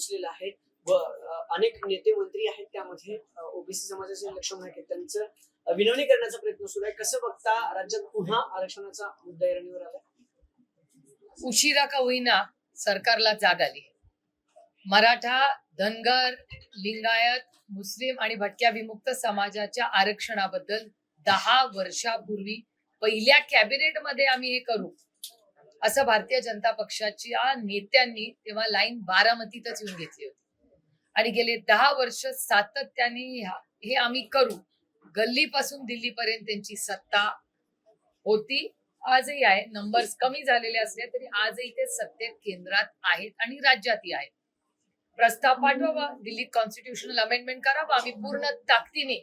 पोहोचलेला आहे व अनेक नेते मंत्री आहेत त्यामध्ये. ओबीसी समाजाचे लक्ष नाईक त्यांचं विनवणी करण्याचा प्रयत्न सुरू आहे. कसं बघता राज्यात पुन्हा आरक्षणाचा मुद्दा ऐरणीवर आला उशिरा का होईना सरकारला जाग आली. मराठा धनगर लिंगायत मुस्लिम आणि भटक्या विमुक्त समाजाच्या आरक्षणाबद्दल दहा वर्षापूर्वी पहिल्या कॅबिनेटमध्ये आम्ही हे करू. असं भारतीय जनता पक्षाच्या नेत्यांनी तेव्हा लाईन बारामतीतच येऊन घेतली होती. आणि गेले दहा वर्ष सातत्याने हे आम्ही करू. गल्लीपासून दिल्लीपर्यंत त्यांची सत्ता होती. आजही आहे. नंबर्स कमी झालेले असले तरी आजही ते सत्तेत केंद्रात आहेत आणि राज्यातही आहेत. प्रस्ताव पाठवावा दिल्लीत कॉन्स्टिट्युशनल अमेंडमेंट करावा आम्ही पूर्ण ताकदीने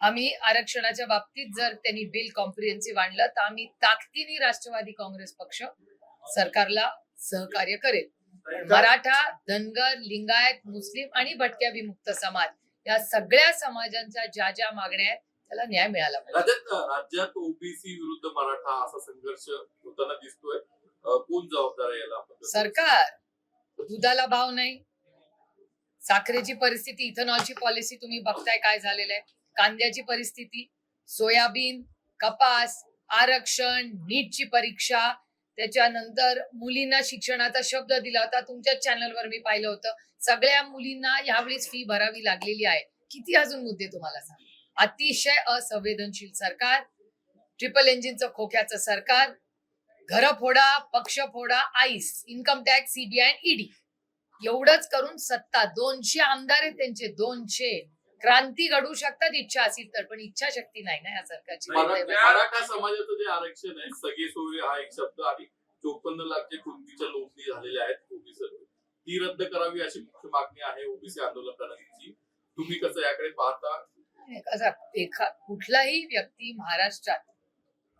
आम्ही आरक्षणाच्या बाबतीत जर त्यांनी बिल कॉम्प्रिहेन्सिव्ह आणलं तर आम्ही ताकदीने राष्ट्रवादी काँग्रेस पक्ष सरकारला सहकार्य करेल. मराठा धनगर लिंगायत मुस्लिम आणि भटक्या विमुक्त समाज या सगळ्या समाजांच्या ज्या ज्या मागण्या आहेत त्याला न्याय मिळाला राज्यात ओबीसी विरुद्ध मराठा असा संघर्ष होताना दिसतोय. कोण जबाबदार याला सरकार. दुधाला भाव नाही. साखरेची परिस्थिती इथेनॉलची पॉलिसी तुम्ही बघताय काय झालेलं आहे. कांद्याची परिस्थिती सोयाबीन कपास आरक्षण नीटची परीक्षा त्याच्यानंतर मुलींना शिक्षणाचा शब्द दिला होता. तुमच्याच चॅनलवर मी पाहिलं होतं. सगळ्या मुलींना यावेळीच फी भरावी लागलेली आहे. किती अजून मुद्दे तुम्हाला सांग? अतिशय असंवेदनशील सरकार ट्रिपल इंजिनचं खोक्याचं सरकार घर फोडा पक्ष फोडा आईस इन्कम टॅक्स सीबीआय ईडी एवढंच करून सत्ता. दोनशे आमदार आहेत त्यांचे. दोनशे. क्रांती घडवू शकतात इच्छा असेल तर पण इच्छाशक्ती नाही ना या सरकारची. मराठा समाजाचं जे आरक्षण आहे सगळे सोयरे हा एक शब्द आणि चोपन्न लाख जे कुणबीच्या नोंदणी झालेल्या आहेत ओबीसी ती रद्द करावी अशी मुख्य मागणी आहे ओबीसी आंदोलकांची. तुम्ही कसं याकडे पाहता? असा एखा कुठलाही व्यक्ती महाराष्ट्रात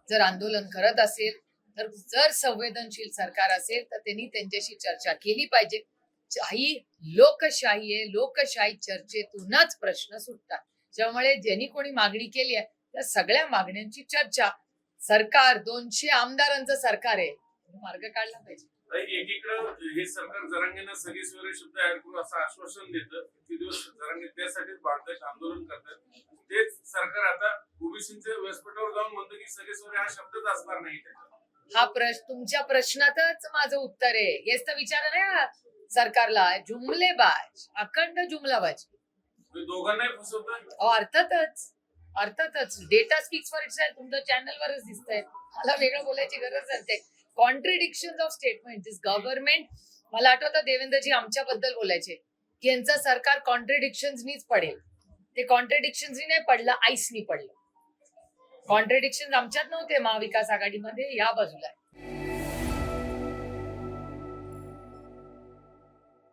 जर आंदोलन करत असेल तर जर संवेदनशील सरकार असेल तर त्यांनी त्यांच्याशी चर्चा केली पाहिजे. ही लोकशाही आहे लोकशाही चर्चेतूनच प्रश्न सुटतात. त्यामुळे ज्यांनी कोणी मागणी केली आहे त्या सगळ्या मागण्यांची चर्चा सरकार दोनशे आमदारांचं सरकार आहे. मार्ग काढला पाहिजे. एकीकडं हे सरकार जरांगेनं सगळे सोयरे शब्द ऍड असं आश्वासन देतं किती दिवस जरांगे त्यासाठीच आंदोलन करतात. तेच सरकार आता ओबीसीच्या व्यासपीठावर जाऊन म्हणतं की सगळे सोयरे हा शब्दच असणार नाही. हा प्रश्न तुमच्या प्रश्नातच माझं उत्तर आहे. हेच तर विचार ना. सरकारला जुमलेबाज अखंड जुमलाबाज. म्हणजे दोघांनाही फसवतं अहो, अर्थातच अर्थातच. डेटा स्पीक्स फॉर इटसेल्फ तुमच्या चॅनलवरच दिसतंय. मला वेगळं बोलायची गरज नसते. Contradiction of statement this government मला आठवतं देवेंद्रजी आमच्याबद्दल बोलायचे की यांचं सरकार कॉन्ट्रिडिक्शन्सनीच पडेल. ते कॉन्ट्रिडिक्शन्सनी नाही पडलं आईसनी पडलं. कॉन्ट्रिडिक्शन आमच्यात नव्हते महाविकास आघाडीमध्ये या बाजूला.